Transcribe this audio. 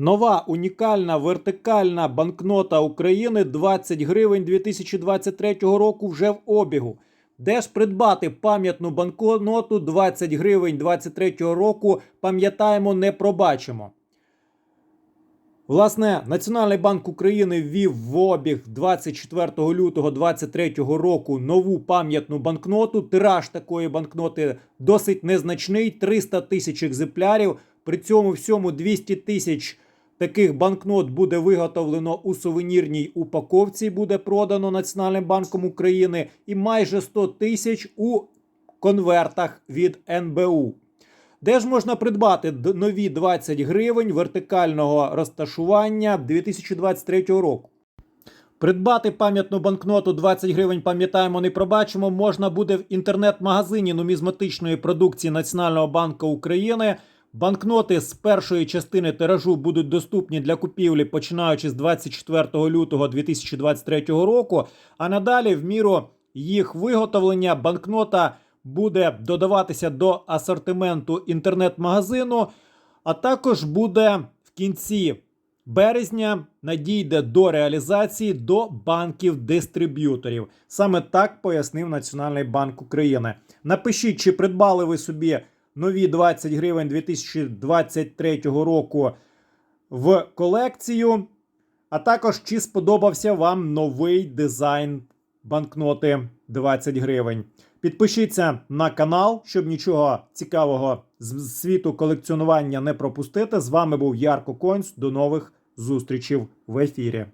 Нова унікальна вертикальна банкнота України 20 гривень 2023 року вже в обігу. Де ж придбати пам'ятну банкноту 20 гривень 2023 року, пам'ятаємо, не пробачимо. Власне, Національний банк України ввів в обіг 24 лютого 2023 року нову пам'ятну банкноту. Тираж такої банкноти досить незначний 300 тисяч екземплярів. При цьому всьому 200 тисяч таких банкнот буде виготовлено у сувенірній упаковці. Буде продано Національним банком України, і майже 100 тисяч у конвертах від НБУ. Де ж можна придбати нові 20 гривень вертикального розташування 2023 року? Придбати пам'ятну банкноту 20 гривень, пам'ятаємо, не пробачимо, можна буде в інтернет-магазині нумізматичної продукції Національного банку України. Банкноти з першої частини тиражу будуть доступні для купівлі починаючи з 24 лютого 2023 року. А надалі, в міру їх виготовлення, банкнота буде додаватися до асортименту інтернет-магазину, а також буде в кінці березня надійде до реалізації до банків-дистриб'юторів. Саме так пояснив Національний банк України. Напишіть, чи придбали ви собі нові 20 гривень 2023 року в колекцію, а також чи сподобався вам новий дизайн банкноти 20 гривень. Підпишіться на канал, щоб нічого цікавого з світу колекціонування не пропустити. З вами був Ярко Конс. До нових зустрічей в ефірі.